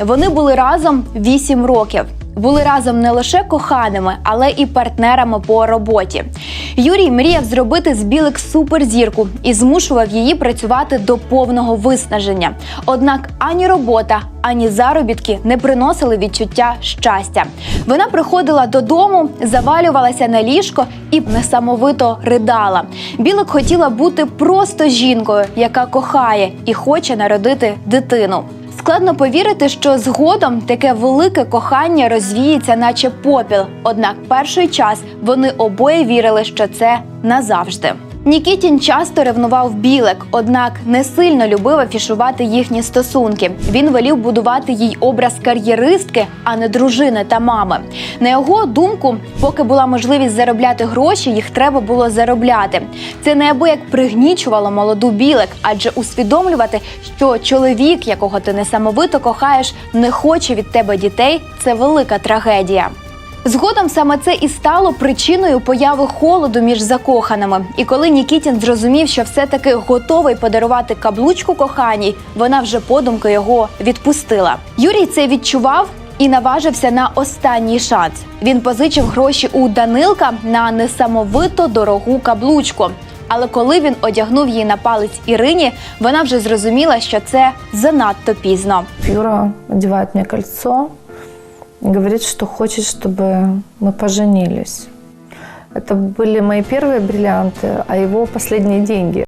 Вони були разом 8 років. Були разом не лише коханими, але і партнерами по роботі. Юрій мріяв зробити з білик суперзірку і змушував її працювати до повного виснаження. Однак ані робота, ані заробітки не приносили відчуття щастя. Вона приходила додому, завалювалася на ліжко і несамовито ридала. Білик хотіла бути просто жінкою, яка кохає і хоче народити дитину. Складно повірити, що згодом таке велике кохання розвіється, наче попіл. Однак перший час вони обоє вірили, що це назавжди. Нікітін часто ревнував білик, однак не сильно любив афішувати їхні стосунки. Він велів будувати їй образ кар'єристки, а не дружини та мами. На його думку, поки була можливість заробляти гроші, їх треба було заробляти. Це неабияк пригнічувало молоду білик, адже усвідомлювати, що чоловік, якого ти несамовито кохаєш, не хоче від тебе дітей, це велика трагедія. Згодом саме це і стало причиною появи холоду між закоханими. І коли Нікітін зрозумів, що все-таки готовий подарувати каблучку коханій, вона вже подумки його відпустила. Юрій це відчував. І наважився на останній шанс. Він позичив гроші у Данилка на несамовито дорогу каблучку. Але коли він одягнув її на палець Ірині, вона вже зрозуміла, що це занадто пізно. Юра одевает мне кольцо говорит, что хочет, чтобы мы поженились. Это были мои первые бриллианты, а его последние деньги.